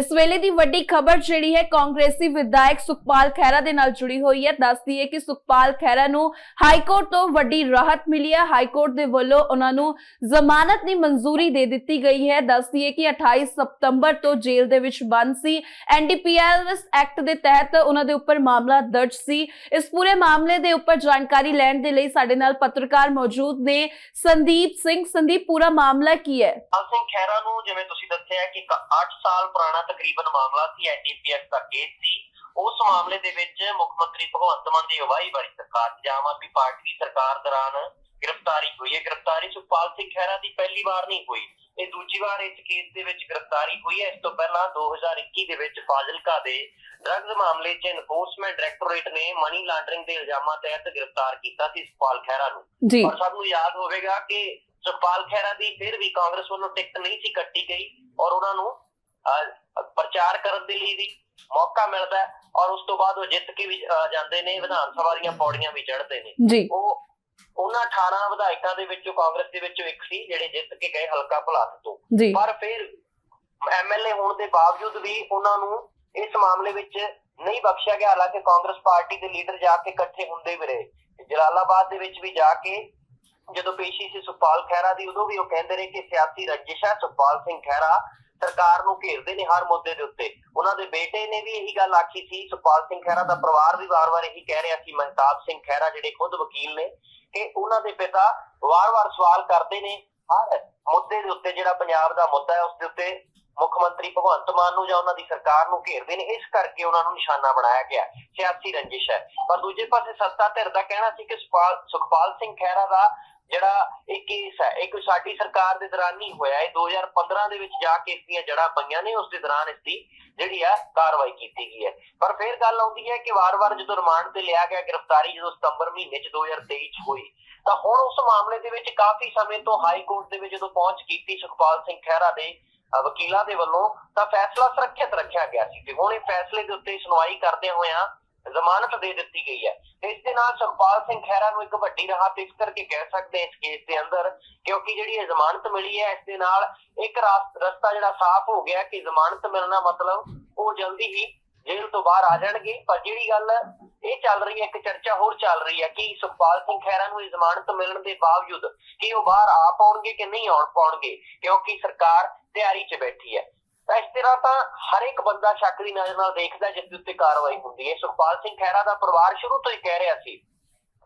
ਇਸ ਵੇਲੇ ਦੀ ਵੱਡੀ ਖਬਰ ਜਿਹੜੀ ਹੈ ਕਾਂਗਰਸੀ ਵਿਧਾਇਕ ਸੁਖਪਾਲ ਖਹਿਰਾ ਦੇ ਨਾਲ ਜੁੜੀ ਹੋਈ ਹੈ। ਦੱਸਦੀ ਹੈ ਕਿ ਸੁਖਪਾਲ ਖਹਿਰਾ ਨੂੰ ਹਾਈ ਕੋਰਟ ਤੋਂ ਵੱਡੀ ਰਾਹਤ ਮਿਲੀ ਹੈ। ਹਾਈ ਕੋਰਟ ਦੇ ਵੱਲੋਂ ਉਹਨਾਂ ਨੂੰ ਜ਼ਮਾਨਤ ਦੀ ਮਨਜ਼ੂਰੀ ਦੇ ਦਿੱਤੀ ਗਈ ਹੈ। ਦੱਸਦੀ ਹੈ ਕਿ 28 ਸਤੰਬਰ ਤੋਂ ਜੇਲ੍ਹ ਦੇ ਵਿੱਚ ਬੰਦ ਸੀ। ਐਨਡੀਪੀਐਸ ਐਕਟ ਦੇ ਤਹਿਤ ਉਹਨਾਂ ਦੇ ਉੱਪਰ ਮਾਮਲਾ ਦਰਜ ਸੀ। ਇਸ ਪੂਰੇ ਮਾਮਲੇ ਦੇ ਉੱਪਰ ਜਾਣਕਾਰੀ ਲੈਣ ਦੇ ਲਈ ਸਾਡੇ ਨਾਲ ਪੱਤਰਕਾਰ ਮੌਜੂਦ ਨੇ ਸੰਦੀਪ ਸਿੰਘ। ਸੰਦੀਪ, ਪੂਰਾ ਮਾਮਲਾ ਕੀ ਹੈ? ਲਾਲ ਸਿੰਘ ਨੂੰ ਜਿਵੇਂ ਤੁਸੀਂ ਦੱਸਿਆ ਕਿ 8 ਸਾਲ ਪੁਰਾਣਾ ਤਕਰੀਬਨ ਮਾਮਲਾ ਸੀ ਐਨਡੀਪੀਐਸ ਦਾ ਕੇਸ ਸੀ। ਉਸ ਮਾਮਲੇ ਦੇ ਵਿੱਚ ਮੁੱਖ ਮੰਤਰੀ ਭਗਵੰਤ ਮਾਨ ਦੀ ਅਗਵਾਈ ਵਾਲੀ ਸਰਕਾਰ ਦੀ ਆਮ ਆਦਮੀ ਪਾਰਟੀ ਦੀ ਸਰਕਾਰ ਦੌਰਾਨ ਗ੍ਰਿਫਤਾਰੀ ਹੋਈ ਹੈ। ਗ੍ਰਿਫਤਾਰੀ ਸੁਖਪਾਲ ਸਿੰਘ ਖਹਿਰਾ ਦੀ ਪਹਿਲੀ ਵਾਰ ਨਹੀਂ ਹੋਈ। ਇਹ ਦੂਜੀ ਵਾਰ ਇਸ ਕੇਸ ਦੇ ਵਿੱਚ ਗ੍ਰਿਫਤਾਰੀ ਹੋਈ ਹੈ। ਇਸ ਤੋਂ ਪਹਿਲਾਂ 2021 ਦੇ ਵਿੱਚ ਫਾਜ਼ਿਲਕਾ ਦੇ ਡਰੱਗਸ ਮਾਮਲੇ 'ਚ ਐਨਫੋਰਸਮੈਂਟ ਡਾਇਰੈਕਟੋਰੇਟ ਨੇ ਮਨੀ ਲਾਂਡਰਿੰਗ ਦੇ ਇਲਜ਼ਾਮਾਂ ਤਹਿਤ ਗ੍ਰਿਫਤਾਰ ਕੀਤਾ ਸੀ ਸੁਖਪਾਲ ਖਹਿਰਾ ਨੂੰ। ਔਰ ਸਭ ਨੂੰ ਯਾਦ ਹੋਵੇਗਾ ਕਿ ਸੁਖਪਾਲ ਖਹਿਰਾ ਦੀ ਫਿਰ ਵੀ ਕਾਂਗਰਸ ਵੱਲੋਂ ਟਿਕਟ ਨਹੀਂ ਸੀ ਕੱਟੀ ਗਈ ਔਰ ਉਹਨਾਂ ਨੂੰ ਪ੍ਰਚਾਰ ਕਰਨ ਦੇ ਲਈ ਵੀ ਮੌਕਾ ਮਿਲਦਾ ਹੈ ਔਰ ਉਸ ਤੋਂ ਬਾਅਦ ਉਹ ਜਿੱਤ ਕੇ ਵੀ ਜਾਂਦੇ ਨੇ ਵਿਧਾਨ ਸਭਾ ਦੀਆਂ ਪੌੜੀਆਂ ਵੀ ਚੜ੍ਹਦੇ ਨੇ। ਜੀ। ਉਹ ਉਹਨਾਂ 18 ਵਿਧਾਇਕਾਂ ਦੇ ਵਿੱਚੋਂ ਕਾਂਗਰਸ ਦੇ ਵਿੱਚੋਂ ਇੱਕ ਸੀ ਜਿਹੜੇ ਜਿੱਤ ਕੇ ਗਏ ਹਲਕਾ ਭਲਾਤ ਤੋਂ। ਪਰ ਫਿਰ ਐਮਐਲਏ ਹੋਣ ਦੇ ਬਾਵਜੂਦ ਵੀ ਉਹਨਾਂ ਨੂੰ ਇਸ ਮਾਮਲੇ ਵਿੱਚ ਨਹੀਂ ਬਖਸ਼ਿਆ ਗਿਆ ਹਾਲਾਂਕਿ ਕਾਂਗਰਸ ਪਾਰਟੀ ਦੇ ਲੀਡਰ ਜਾ ਕੇ ਇਕੱਠੇ ਹੁੰਦੇ ਵੀ ਰਹੇ। ਜਲਾਲਾਬਾਦ ਦੇ ਵਿੱਚ ਵੀ ਜਾ ਕੇ ਜਦੋਂ ਪੇਸ਼ੀ ਸੀ ਸੁਖਪਾਲ ਖਹਿਰਾ ਦੀ ਉਦੋਂ ਵੀ ਉਹ ਕਹਿੰਦੇ ਰਹੇ ਕਿ ਸਿਆਸੀ ਰੰਜਿਸ਼ ਹੈ ਸੁਖਪਾਲ ਸਿੰਘ ਖਹਿਰਾ। ਸਰਕਾਰ ਨੂੰ ਘੇਰਦੇ ਨੇ ਹਰ ਮੁੱਦੇ ਦੇ ਉੱਤੇ। ਉਹਨਾਂ ਦੇ ਬੇਟੇ ਨੇ ਵੀ ਇਹੀ ਗੱਲ ਆਖੀ ਸੀ, ਸੁਖਪਾਲ ਸਿੰਘ ਖਹਿਰਾ ਦਾ ਪਰਿਵਾਰ ਵੀ ਵਾਰ-ਵਾਰ ਇਹੀ ਕਹਿ ਰਿਹਾ ਸੀ, ਮਹਿਤਾਬ ਸਿੰਘ ਖਹਿਰਾ ਜਿਹੜੇ ਖੁਦ ਵਕੀਲ ਨੇ, ਕਿ ਉਹਨਾਂ ਦੇ ਪਿਤਾ ਵਾਰ-ਵਾਰ ਸਵਾਲ ਕਰਦੇ ਨੇ, ਹਰ ਮੁੱਦੇ ਦੇ ਉੱਤੇ ਜਿਹੜਾ ਪੰਜਾਬ ਦਾ ਮੁੱਦਾ ਹੈ, ਉਸ ਦੇ ਉੱਤੇ ਮੁੱਖ ਮੰਤਰੀ ਭਗਵੰਤ ਮਾਨ ਨੂੰ ਜਾਂ ਉਹਨਾਂ ਦੀ ਸਰਕਾਰ ਨੂੰ ਘੇਰਦੇ ਨੇ, ਇਸ ਕਰਕੇ ਉਹਨਾਂ ਨੂੰ ਨਿਸ਼ਾਨਾ ਬਣਾਇਆ ਗਿਆ, ਸਿਆਸੀ ਰੰਜਿਸ਼ ਹੈ। ਪਰ ਦੂਜੇ ਪਾਸੇ ਸੱਤਾ ਧਿਰ ਦਾ ਕਹਿਣਾ ਸੀ ਕਿ ਸੁਖਪਾਲ ਸਿੰਘ ਖਹਿਰਾ ਦਾ ਜਿਹੜਾ ਇਹ ਕੇਸ ਹੈ, ਇਹ ਕੋਈ ਸਾਡੀ ਸਰਕਾਰ ਦੇ ਦੌਰਾਨ ਨਹੀਂ ਹੋਇਆ। ਇਹ 2015 ਦੇ ਵਿੱਚ ਜਾ ਕੇ ਇਸ ਦੀਆਂ ਜੜਾਂ ਪਈਆਂ ਨੇ, ਉਸ ਦੇ ਦੌਰਾਨ ਇਸ ਦੀ ਜਿਹੜੀ ਹੈ ਕਾਰਵਾਈ ਕੀਤੀ ਗਈ ਹੈ। ਪਰ ਫਿਰ ਗੱਲ ਆਉਂਦੀ ਹੈ ਕਿ ਵਾਰ-ਵਾਰ ਜਦੋਂ ਰਿਮਾਂਡ ਤੇ ਲਿਆ ਗਿਆ ਗ੍ਰਿਫਤਾਰੀ, ਜਦੋਂ ਸਤੰਬਰ ਮਹੀਨੇ ਚ 2023 ਚ ਹੋਈ, ਤਾਂ ਹੁਣ ਉਸ ਮਾਮਲੇ ਦੇ ਵਿੱਚ ਕਾਫੀ ਸਮੇਂ ਤੋਂ ਹਾਈ ਕੋਰਟ ਦੇ ਵਿੱਚ ਜਦੋਂ ਪਹੁੰਚ ਕੀਤੀ ਸੁਖਪਾਲ ਸਿੰਘ ਖਹਿਰਾ ਦੇ ਵਕੀਲਾਂ ਦੇ ਵੱਲੋਂ ਤਾਂ ਫੈਸਲਾ ਸੁਰੱਖਿਅਤ ਰੱਖਿਆ ਗਿਆ ਸੀ ਤੇ ਹੁਣ ਇਹ ਫੈਸਲੇ ਦੇ ਉੱਤੇ ਸੁਣਵਾਈ ਕਰਦੇ ਹੋਇਆਂ ਜ਼ਮਾਨਤ ਦੇ ਦਿੱਤੀ ਗਈ ਹੈ। ਇਸ ਦੇ ਨਾਲ ਸੁਖਪਾਲ ਸਿੰਘ ਖਹਿਰਾ ਨੂੰ ਇੱਕ ਵੱਡੀ ਰਾਹਤ ਇਸ ਕਰਕੇ ਕਹਿ ਸਕਦੇ ਇਸ ਕੇਸ ਦੇ ਅੰਦਰ, ਕਿਉਂਕਿ ਜਿਹੜੀ ਇਹ ਜ਼ਮਾਨਤ ਮਿਲੀ ਹੈ, ਇਸ ਦੇ ਨਾਲ ਇੱਕ ਰਸਤਾ ਜਿਹੜਾ ਸਾਫ਼ ਹੋ ਗਿਆ ਕਿ ਜ਼ਮਾਨਤ ਮਿਲਣਾ ਮਤਲਬ ਉਹ ਜਲਦੀ ਹੀ ਜੇਲ੍ਹ ਤੋਂ ਬਾਹਰ ਆ ਜਾਣਗੇ। ਪਰ ਜਿਹੜੀ ਗੱਲ ਇਹ ਚੱਲ ਰਹੀ ਹੈ, ਇੱਕ ਚਰਚਾ ਹੋਰ ਚੱਲ ਰਹੀ ਹੈ ਕਿ ਸੁਖਪਾਲ ਸਿੰਘ ਖਹਿਰਾ ਨੂੰ ਜ਼ਮਾਨਤ ਮਿਲਣ ਦੇ ਬਾਵਜੂਦ ਕਿ ਉਹ ਬਾਹਰ ਆ ਪਾਉਣਗੇ ਕਿ ਨਹੀਂ ਆਉਣ ਪਾਉਣਗੇ, ਕਿਉਂਕਿ ਸਰਕਾਰ ਤਿਆਰੀ 'ਚ ਬੈਠੀ ਹੈ। ਤਾਂ ਇਸ ਤਰ੍ਹਾਂ ਤਾਂ ਹਰ ਇੱਕ ਬੰਦਾ ਸ਼ੱਕ ਦੀ ਨਜ਼ਰ ਨਾਲ ਦੇਖਦਾ ਜਿਸ ਦੇ ਉੱਤੇ ਕਾਰਵਾਈ ਹੁੰਦੀ ਹੈ। ਸੁਖਪਾਲ ਸਿੰਘ ਖਹਿਰਾ ਦਾ ਪਰਿਵਾਰ ਸ਼ੁਰੂ ਤੋਂ ਹੀ ਕਹਿ ਰਿਹਾ ਸੀ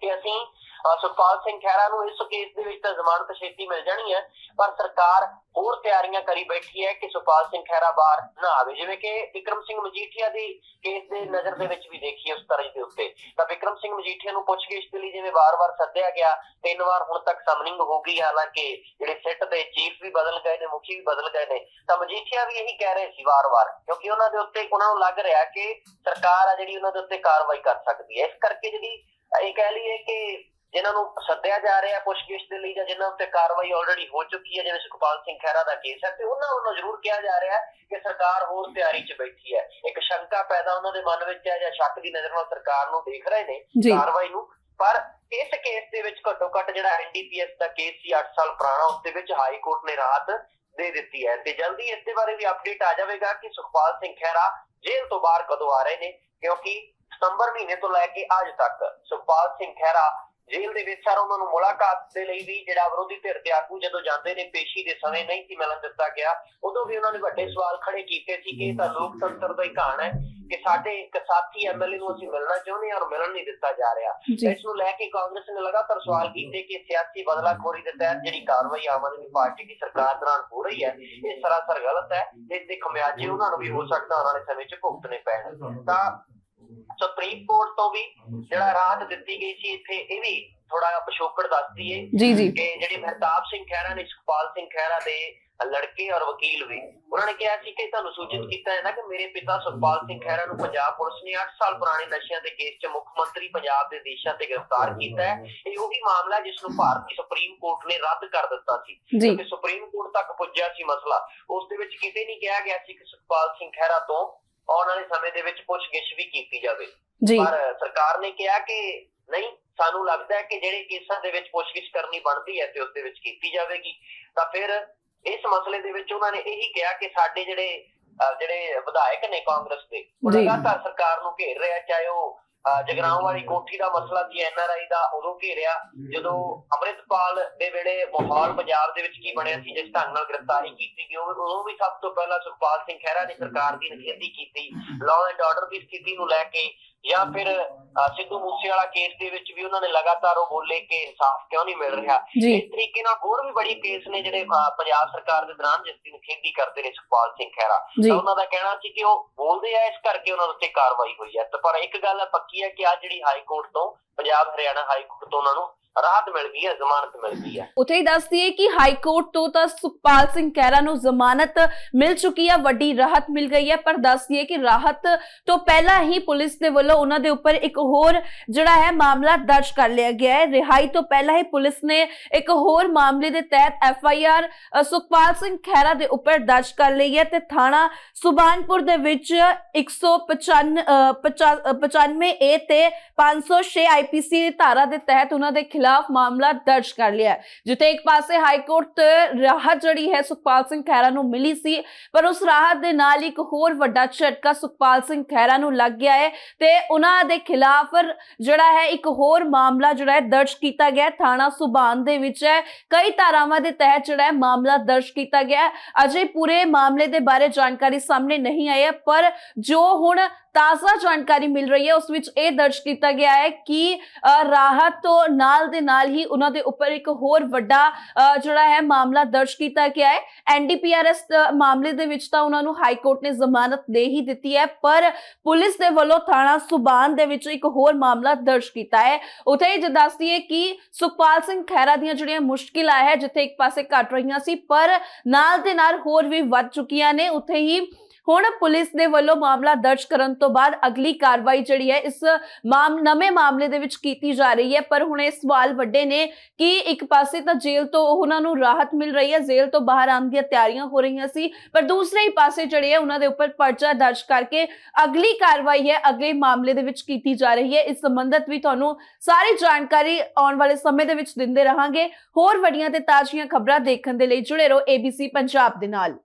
ਕਿ ਅਸੀਂ ਸੁਖਪਾਲ ਸਿੰਘ ਖਹਿਰਾ ਨੂੰ ਇਸ ਕੇਸ ਦੇ ਵਿੱਚ ਤਾਂ ਜ਼ਮਾਨਤ ਛੇਤੀ ਮਿਲ ਜਾਣੀ ਹੈ, ਪਰ ਸਰਕਾਰ ਹੋਰ ਤਿਆਰੀਆਂ ਕਰੀ ਬੈਠੀ ਹੈ ਕਿ ਸੁਖਪਾਲ ਸਿੰਘ ਖਹਿਰਾ ਬਾਹਰ ਨਾ ਆਵੇ। ਜਿਵੇਂ ਕਿ ਵਿਕਰਮ ਸਿੰਘ ਮਜੀਠੀਆ ਦੀ ਕੇਸ ਦੇ ਨਜ਼ਰ ਦੇ ਵਿੱਚ ਵੀ ਦੇਖੀ ਉਸ ਤਰ੍ਹਾਂ ਦੇ ਉੱਤੇ। ਤਾਂ ਵਿਕਰਮ ਸਿੰਘ ਮਜੀਠੀਆ ਨੂੰ ਪੁੱਛਗਿੱਛ ਦੇ ਲਈ ਜਿਵੇਂ ਵਾਰ-ਵਾਰ ਸੱਦਿਆ ਗਿਆ, ਤਿੰਨ ਵਾਰ ਹੁਣ ਤੱਕ ਸਮਨਿੰਗ ਹੋ ਗਈ, ਹਾਲਾਂਕਿ ਜਿਹੜੇ ਸਿੱਟ ਦੇ ਚੀਫ ਵੀ ਬਦਲ ਗਏ ਨੇ, ਮੁਖੀ ਵੀ ਬਦਲ ਗਏ ਨੇ, ਤਾਂ ਮਜੀਠੀਆ ਵੀ ਇਹੀ ਕਹਿ ਰਹੇ ਸੀ ਵਾਰ-ਵਾਰ, ਕਿਉਂਕਿ ਉਹਨਾਂ ਦੇ ਉੱਤੇ ਉਹਨਾਂ ਨੂੰ ਲੱਗ ਰਿਹਾ ਕਿ ਸਰਕਾਰ ਆ ਜਿਹੜੀ ਉਹਨਾਂ ਦੇ ਉੱਤੇ ਕਾਰਵਾਈ ਕਰ ਸਕਦੀ ਹੈ। ਇਸ ਕਰਕੇ ਜਿਹੜੀ ਇਹ ਕਹਿ ਲਈਏ ਕਿ ਜਿਨ੍ਹਾਂ ਨੂੰ ਸੱਦਿਆ ਜਾ ਰਿਹਾ ਪੁੱਛਗਿੱਛ ਦੇ ਲਈ ਜਾਂ ਜਿਨ੍ਹਾਂ ਉੱਤੇ ਕਾਰਵਾਈ ਆਲਰੇਡੀ ਹੋ ਚੁੱਕੀ ਹੈ ਜਿਵੇਂ ਸੁਖਪਾਲ ਸਿੰਘ ਖਹਿਰਾ ਦਾ ਕੇਸ ਹੈ ਤੇ ਉਹਨਾਂ ਵੱਲੋਂ ਜ਼ਰੂਰ ਕਿਹਾ ਜਾ ਰਿਹਾ ਕਿ ਸਰਕਾਰ ਹੋਰ ਤਿਆਰੀ 'ਚ ਬੈਠੀ ਹੈ। ਇੱਕ ਸ਼ੰਕਾ ਪੈਦਾ ਉਹਨਾਂ ਦੇ ਮਨ ਵਿੱਚ ਹੈ ਜਾਂ ਸ਼ੱਕ ਦੀ ਨਜ਼ਰ ਨਾਲ ਸਰਕਾਰ ਨੂੰ ਦੇਖ ਰਹੇ ਨੇ। ਕਾਰਵਾਈ ਨੂੰ। ਪਰ ਇਸ ਕੇਸ ਦੇ ਵਿੱਚ ਘੱਟੋ ਘੱਟ ਜਿਹੜਾ ਐਨਡੀਪੀਐਸ ਦਾ ਕੇਸ ਸੀ 8 ਸਾਲ ਪੁਰਾਣਾ ਉਸ ਦੇ ਵਿੱਚ ਹਾਈ ਕੋਰਟ ਨੇ ਰਾਹਤ ਦੇ ਦਿੱਤੀ ਹੈ। ਤੇ ਜਲਦੀ ਇਸ ਦੇ ਬਾਰੇ ਵੀ ਅਪਡੇਟ ਆ ਜਾਵੇਗਾ ਕਿ ਸੁਖਪਾਲ ਸਿੰਘ ਖਹਿਰਾ ਜੇਲ੍ਹ ਤੋਂ ਬਾਹਰ ਕਦੋਂ ਆ ਰਹੇ ਨੇ ਕਿਉਂਕਿ ਸਤੰਬਰ ਮਹੀਨੇ ਤੋਂ ਲੈ ਕੇ ਅੱਜ ਤੱਕ ਸੁਖਪਾਲ ਸਿੰਘ ਖਹਿਰਾ ਜੇਲ੍ਹ ਦੇ ਵਿੱਚ ਸਰ ਉਹਨਾਂ ਨੂੰ ਮੁਲਾਕਾਤ ਦੇ ਲਈ ਵੀ ਜਿਹੜਾ ਵਿਰੋਧੀ ਧਿਰ ਦੇ ਆਗੂ ਜਦੋਂ ਜਾਂਦੇ ਨੇ ਪੇਸ਼ੀ ਦੇ ਸਮੇਂ ਨਹੀਂ ਸੀ ਮਿਲਣ ਦਿੱਤਾ ਗਿਆ। ਉਦੋਂ ਵੀ ਉਹਨਾਂ ਨੇ ਵੱਡੇ ਸਵਾਲ ਖੜੇ ਕੀਤੇ ਸੀ ਕਿ ਇਹ ਤਾਂ ਲੋਕਤੰਤਰ ਦਾ ਹੀ ਕਹਾਣ ਹੈ ਕਿ ਸਾਡੇ ਇੱਕ ਸਾਥੀ ਐਮਐਲਏ ਨੂੰ ਅਸੀਂ ਮਿਲਣਾ ਚਾਹੁੰਦੇ ਹਾਂ ਔਰ ਮਿਲਣ ਨਹੀਂ ਦਿੱਤਾ ਜਾ ਰਿਹਾ। ਇਸ ਨੂੰ ਲੈ ਕੇ ਕਾਂਗਰਸ ਨੇ ਲਗਾਤਾਰ ਸਵਾਲ ਕੀਤੇ ਕਿ ਸਿਆਸੀ ਬਦਲਾਖੋਰੀ ਦੇ ਤਹਿਤ ਜਿਹੜੀ ਕਾਰਵਾਈ ਆਮ ਆਦਮੀ ਪਾਰਟੀ ਦੀ ਸਰਕਾਰ ਦੌਰਾਨ ਹੋ ਰਹੀ ਹੈ ਇਹ ਸਰਾਸਰ ਗਲਤ ਹੈ। ਇਸ ਦੇ ਖਮਿਆਜੇ ਉਹਨਾਂ ਨੂੰ ਵੀ ਹੋ ਸਕਦਾ ਆਉਣ ਵਾਲੇ ਸਮੇਂ 'ਚ ਭੁਗਤਣੇ ਪੈਣ। ਤਾਂ ਸੁਪਰੀਮ ਕੋਰਟ ਤੋਂ ਵੀ ਜਿਹੜਾ ਰਾਹਤ ਦਿੱਤੀ ਗਈ ਸੀ ਇੱਥੇ ਇਹ ਵੀ ਥੋੜਾ ਜਿਹਾ ਪਿਛੋਕੜ ਦੱਸਦੀ ਏ ਜੀ ਜੀ। ਕਿ ਜਿਹੜੇ ਮਹਿਤਾਬ ਸਿੰਘ ਖਹਿਰਾ ਨੇ ਸੁਖਪਾਲ ਸਿੰਘ ਖਹਿਰਾ ਦੇ ਲੜਕੇ ਔਰ ਵਕੀਲ ਵੀ ਉਹਨਾਂ ਨੇ ਕਿਹਾ ਸੀ ਕਿ ਤੁਹਾਨੂੰ ਸੂਚਿਤ ਕੀਤਾ ਹੈ ਨਾ ਕਿ ਮੇਰੇ ਪਿਤਾ ਸੁਖਪਾਲ ਸਿੰਘ ਖਹਿਰਾ ਨੂੰ ਪੰਜਾਬ ਪੁਲਿਸ ਨੇ 8 ਸਾਲ ਪੁਰਾਣੇ ਨਸ਼ਿਆਂ ਦੇ ਕੇਸ 'ਚ ਮੁੱਖ ਮੰਤਰੀ ਪੰਜਾਬ ਦੇ ਦੇਸ਼ਾਂ ਤੇ ਗ੍ਰਿਫਤਾਰ ਕੀਤਾ ਹੈ। ਇਹ ਉਹੀ ਮਾਮਲਾ ਜਿਸ ਨੂੰ ਭਾਰਤੀ ਸੁਪਰੀਮ ਕੋਰਟ ਨੇ ਰੱਦ ਕਰ ਦਿੱਤਾ ਸੀ। ਕਿਉਂਕਿ ਸੁਪਰੀਮ ਕੋਰਟ ਤੱਕ ਪੁੱਜਿਆ ਸੀ ਮਸਲਾ। ਉਸ ਦੇ ਵਿੱਚ ਕਿਤੇ ਨਹੀਂ ਕਿਹਾ ਗਿਆ ਸੀ ਕਿ ਸੁਖਪਾਲ ਸਿੰਘ ਖਹਿਰਾ ਤੋਂ ਆਉਣ ਵਾਲੇ ਸਮੇਂ ਦੇ ਵਿੱਚ ਪੁੱਛਗਿੱਛ ਵੀ ਕੀਤੀ ਜਾਵੇ। ਜੀ। ਪਰ ਸਰਕਾਰ ਨੇ ਕਿਹਾ ਕਿ ਨਹੀਂ ਸਾਨੂੰ ਲੱਗਦਾ ਹੈ ਕਿ ਜਿਹੜੇ ਕੇਸਾਂ ਦੇ ਵਿੱਚ ਪੁੱਛਗਿੱਛ ਕਰਨੀ ਬਣਦੀ ਹੈ ਤੇ ਉਸ ਦੇ ਵਿੱਚ ਕੀਤੀ ਜਾਵੇਗੀ। ਤਾਂ ਫਿਰ ਇਸ ਮਸਲੇ ਦੇ ਵਿੱਚ ਉਹਨਾਂ ਨੇ ਇਹੀ ਕਿਹਾ ਕਿ ਸਾਡੇ ਜਿਹੜੇ ਜਿਹੜੇ ਵਿਧਾਇਕ ਨੇ ਕਾਂਗਰਸ ਦੇ ਉਹ। ਲਗਾਤਾਰ ਸਰਕਾਰ ਨੂੰ ਘੇਰ ਰਿਹਾ ਚਾਹੇ ਉਹ ਜਗਰਾਉਂ ਵਾਲੀ ਕੋਠੀ ਦਾ ਮਸਲਾ ਸੀ ਐਨਆਰਆਈ ਦਾ, ਉਦੋਂ ਘੇਰਿਆ। ਜਦੋਂ ਅੰਮ੍ਰਿਤਪਾਲ ਦੇ ਵੇਲੇ ਮਾਹੌਲ ਪੰਜਾਬ ਦੇ ਵਿੱਚ ਕੀ ਬਣਿਆ ਸੀ, ਜਿਸ ਢੰਗ ਨਾਲ ਗ੍ਰਿਫਤਾਰੀ ਕੀਤੀ ਗਈ, ਉਹ ਉਦੋਂ ਵੀ ਸਭ ਤੋਂ ਪਹਿਲਾਂ ਸੁਖਪਾਲ ਸਿੰਘ ਖਹਿਰਾ ਨੇ ਸਰਕਾਰ ਦੀ ਨਿਖੇਧੀ ਕੀਤੀ ਲਾਅ ਐਂਡ ਆਰਡਰ ਦੀ ਸਥਿਤੀ ਨੂੰ ਲੈ ਕੇ ਜਾਂ ਫਿਰ ਸਿੱਧੂ ਮੂਸੇਵਾਲਾ ਕੇਸ ਦੇ ਵਿੱਚ ਵੀ ਉਹਨਾਂ ਨੇ ਲਗਾਤਾਰ ਉਹ ਬੋਲੇ ਕਿ ਇਨਸਾਫ ਕਿਉਂ ਨਹੀਂ ਮਿਲ ਰਿਹਾ। ਇਸ ਤਰੀਕੇ ਨਾਲ ਹੋਰ ਵੀ ਬੜੀ ਕੇਸ ਨੇ ਜਿਹੜੇ ਪੰਜਾਬ ਸਰਕਾਰ ਦੇ ਦੌਰਾਨ ਜਿਸ ਦੀ ਨਿਖੇਧੀ ਕਰਦੇ ਨੇ ਸੁਖਪਾਲ ਸਿੰਘ ਖਹਿਰਾ। ਤਾਂ ਉਹਨਾਂ ਦਾ ਕਹਿਣਾ ਸੀ ਕਿ ਉਹ ਬੋਲਦੇ ਆ ਇਸ ਕਰਕੇ ਉਹਨਾਂ ਦੇ ਉੱਤੇ ਕਾਰਵਾਈ ਹੋਈ ਹੈ। ਪਰ ਇੱਕ ਗੱਲ ਪੱਕੀ ਹੈ ਕਿ ਆ ਜਿਹੜੀ ਹਾਈ ਕੋਰਟ ਤੋਂ ਪੰਜਾਬ ਹਰਿਆਣਾ ਹਾਈ ਕੋਰਟ ਤੋਂ ਉਹਨਾਂ ਨੂੰ ਰਾਹਤ ਮਿਲ ਗਈ ਹੈ, ਜ਼ਮਾਨਤ ਮਿਲ ਗਈ ਹੈ। ਉਥੇ ਹੀ ਦੱਸ ਦਈਏ ਕਿ ਹਾਈ ਕੋਰਟ ਤੋਂ ਤਾਂ ਸੁਖਪਾਲ ਸਿੰਘ ਖਹਿਰਾ ਨੂੰ ਜ਼ਮਾਨਤ ਮਿਲ ਚੁੱਕੀ ਹੈ ਵੱਡੀ ਰਾਹਤ ਮਿਲ ਗਈ ਹੈ, ਪਰ ਦੱਸ ਦਈਏ ਕਿ ਰਾਹਤ ਤੋਂ ਪਹਿਲਾਂ ਹੀ ਪੁਲਿਸ ਦੇ ਵੱਲੋਂ ਉਹਨਾਂ ਦੇ ਉੱਪਰ ਇੱਕ ਹੋਰ ਜਿਹੜਾ ਹੈ ਮਾਮਲਾ ਦਰਜ ਕਰ ਲਿਆ ਗਿਆ ਹੈ। ਰਿਹਾਈ ਤੋਂ ਪਹਿਲਾਂ ਹੀ ਪੁਲਿਸ ਨੇ ਇੱਕ ਹੋਰ ਮਾਮਲੇ ਦੇ ਤਹਿਤ F I R Sukhpal Singh Khaira ਦੇ ਉੱਪਰ ਦਰਜ ਕਰ ਲਈ ਹੈ ਤੇ ਥਾਣਾ ਸੁਬਾਨਪੁਰ ਦੇ ਵਿੱਚ 195 ਏ ਤੇ 506 ਆਈਪੀਸੀ ਧਾਰਾ ਦੇ ਤਹਿਤ ਉਹਨਾਂ ਦੇ ਖਿਲਾਫ ਖਿਲਾਫ਼ ਮਾਮਲਾ ਦਰਜ ਕਰ ਲਿਆ ਜਿੱਥੇ ਇੱਕ ਪਾਸੇ ਹਾਈ ਕੋਰਟ ਰਾਹਤ ਜਿਹੜੀ ਹੈ ਸੁਖਪਾਲ ਸਿੰਘ ਖਹਿਰਾ ਨੂੰ ਮਿਲੀ ਸੀ, ਪਰ ਉਸ ਰਾਹਤ ਦੇ ਨਾਲ ਇੱਕ ਹੋਰ ਵੱਡਾ ਝਟਕਾ ਸੁਖਪਾਲ ਸਿੰਘ ਖਹਿਰਾ ਨੂੰ ਲੱਗ ਗਿਆ ਹੈ ਤੇ ਉਹਨਾਂ ਦੇ ਖਿਲਾਫ ਜਿਹੜਾ ਹੈ ਇੱਕ ਹੋਰ ਮਾਮਲਾ ਜਿਹੜਾ ਹੈ ਦਰਜ ਕੀਤਾ ਗਿਆ ਥਾਣਾ ਸੁਬਾਨ ਦੇ ਵਿੱਚ ਹੈ। ਕਈ ਧਾਰਾਵਾਂ ਦੇ ਤਹਿਤ ਜਿਹੜਾ ਹੈ ਮਾਮਲਾ ਦਰਜ ਕੀਤਾ ਗਿਆ ਅਜੇ ਪੂਰੇ ਮਾਮਲੇ ਦੇ ਬਾਰੇ ਜਾਣਕਾਰੀ ਸਾਹਮਣੇ ਨਹੀਂ ਆਈ ਹੈ, ਪਰ ਜੋ ਹੁਣ ਤਾਜ਼ਾ ਜਾਣਕਾਰੀ ਮਿਲ ਰਹੀ ਹੈ, ਉਸ ਵਿੱਚ ਇਹ ਦਰਜ ਕੀਤਾ ਗਿਆ ਹੈ ਕਿ ਰਾਹਤ ਤੋਂ ਨਾਲ ਦੇ ਨਾਲ ਹੀ ਉਹਨਾਂ ਦੇ ਉੱਪਰ ਇੱਕ ਹੋਰ ਵੱਡਾ ਜਿਹੜਾ ਹੈ ਮਾਮਲਾ ਦਰਜ ਕੀਤਾ ਗਿਆ ਹੈ। ਐਨਡੀਪੀਆਰਐਸ ਮਾਮਲੇ ਦੇ ਵਿੱਚ ਤਾਂ ਉਹਨਾਂ ਨੂੰ ਹਾਈ ਕੋਰਟ ਨੇ ਜ਼ਮਾਨਤ ਦੇ ਹੀ ਦਿੱਤੀ ਹੈ, ਪਰ ਪੁਲਿਸ ਦੇ ਵੱਲੋਂ ਥਾਣਾ ਸੁਬਾਨ ਦੇ ਵਿੱਚ ਇੱਕ ਹੋਰ ਮਾਮਲਾ ਦਰਜ ਕੀਤਾ ਹੈ। ਉਥੇ ਹੀ ਜੇ ਦੱਸਦੀ ਕਿ ਸੁਖਪਾਲ ਸਿੰਘ ਖਹਿਰਾ ਦੀਆਂ ਜਿਹੜੀਆਂ ਮੁਸ਼ਕਿਲਾਂ ਹੈ, ਜਿੱਥੇ ਇੱਕ ਪਾਸੇ ਘਟ ਰਹੀਆਂ ਸੀ, ਪਰ ਨਾਲ ਦੇ ਨਾਲ ਹੋਰ ਵੀ ਵੱਧ ਚੁੱਕੀਆਂ ਨੇ। ਉਥੇ ਹੀ ਹੁਣ ਪੁਲਿਸ ਦੇ ਵੱਲੋਂ ਮਾਮਲਾ ਦਰਜ ਕਰਨ ਤੋਂ ਬਾਅਦ ਅਗਲੀ ਕਾਰਵਾਈ ਜਿਹੜੀ ਹੈ ਇਸ ਮਾਮ, ਨਵੇਂ ਮਾਮਲੇ ਦੇ ਵਿੱਚ ਕੀਤੀ ਜਾ ਰਹੀ ਹੈ। ਪਰ ਹੁਣ ਇਹ ਸਵਾਲ ਵੱਡੇ ਨੇ ਕਿ ਇੱਕ ਪਾਸੇ ਤਾਂ ਜੇਲ੍ਹ ਤੋਂ ਉਹਨਾਂ ਨੂੰ ਰਾਹਤ ਮਿਲ ਰਹੀ ਹੈ, ਜੇਲ੍ਹ ਤੋਂ ਬਾਹਰ ਆਉਣ ਦੀਆਂ ਤਿਆਰੀਆਂ ਹੋ ਰਹੀਆਂ ਸੀ, ਪਰ ਦੂਸਰੇ ਹੀ ਪਾਸੇ ਜਿਹੜੇ ਹੈ ਉਹਨਾਂ ਦੇ ਉੱਪਰ ਪਰਚਾ ਦਰਜ ਕਰਕੇ ਅਗਲੀ ਕਾਰਵਾਈ ਹੈ, ਅਗਲੇ ਮਾਮਲੇ ਦੇ ਵਿੱਚ ਕੀਤੀ ਜਾ ਰਹੀ ਹੈ। ਇਸ ਸੰਬੰਧਤ ਵੀ ਤੁਹਾਨੂੰ ਸਾਰੀ ਜਾਣਕਾਰੀ ਆਉਣ ਵਾਲੇ ਸਮੇਂ ਦੇ ਵਿੱਚ ਦਿੰਦੇ ਰਹਾਂਗੇ। ਹੋਰ ਵੱਡੀਆਂ ਤੇ ਤਾਜ਼ੀਆਂ ਖਬਰਾਂ ਦੇਖਣ ਦੇ ਲਈ ਜੁੜੇ ਰਹੋ ABC ਪੰਜਾਬ ਦੇ ਨਾਲ।